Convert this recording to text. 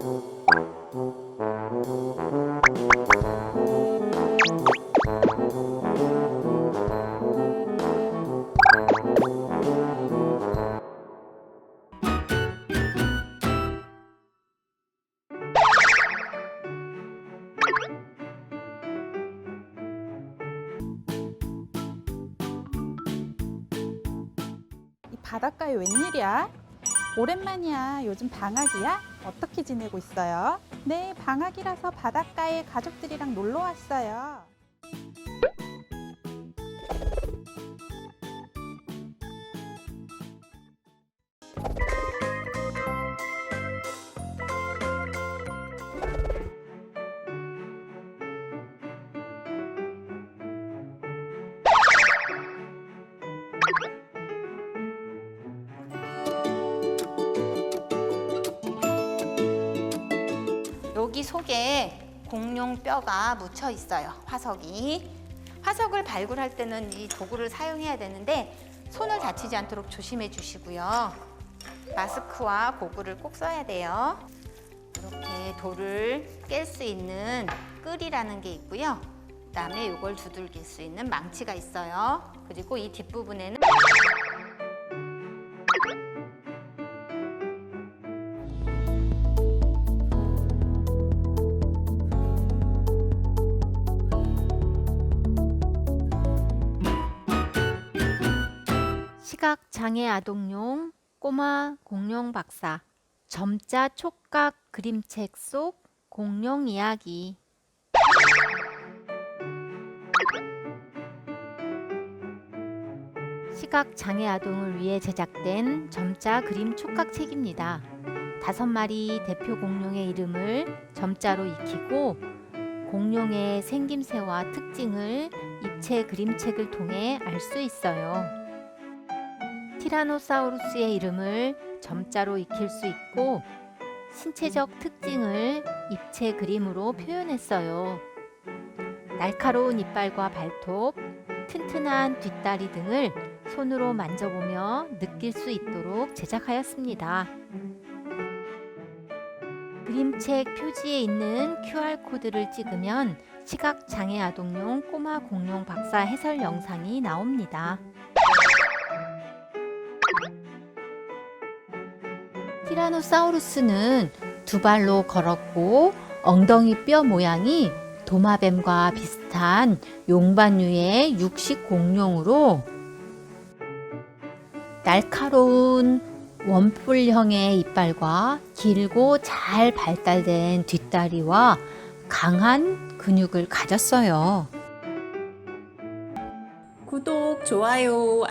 이 바닷가에 웬일이야? 오랜만이야. 요즘 방학이야? 어떻게 지내고 있어요? 네, 방학이라서 바닷가에 가족들이랑 놀러 왔어요. 여기 속에 공룡 뼈가 묻혀 있어요. 화석이. 화석을 발굴할 때는 이 도구를 사용해야 되는데 손을 다치지 않도록 조심해 주시고요. 마스크와 고글을 꼭 써야 돼요. 이렇게 돌을 깰 수 있는 끌이라는 게 있고요. 그다음에 이걸 두들길 수 있는 망치가 있어요. 그리고 이 뒷부분에는 시각 장애 아동용 꼬마 공룡 박사 점자 촉각 그림책 속 공룡 이야기 시각 장애 아동을 위해 제작된 점자 그림 촉각책입니다. 다섯 마리 대표 공룡의 이름을 점자로 익히고 공룡의 생김새와 특징을 입체 그림책을 통해 알 수 있어요. 티라노사우루스의 이름을 점자로 익힐 수 있고 신체적 특징을 입체 그림으로 표현했어요. 날카로운 이빨과 발톱, 튼튼한 뒷다리 등을 손으로 만져보며 느낄 수 있도록 제작하였습니다. 그림책 표지에 있는 QR코드를 찍으면 시각장애 아동용 꼬마 공룡 박사 해설 영상이 나옵니다. 티라노사우루스는 두 발로 걸었고 엉덩이 뼈 모양이 도마뱀과 비슷한 용반류의 육식 공룡으로 날카로운 원뿔형의 이빨과 길고 잘 발달된 뒷다리와 강한 근육을 가졌어요. 구독, 좋아요,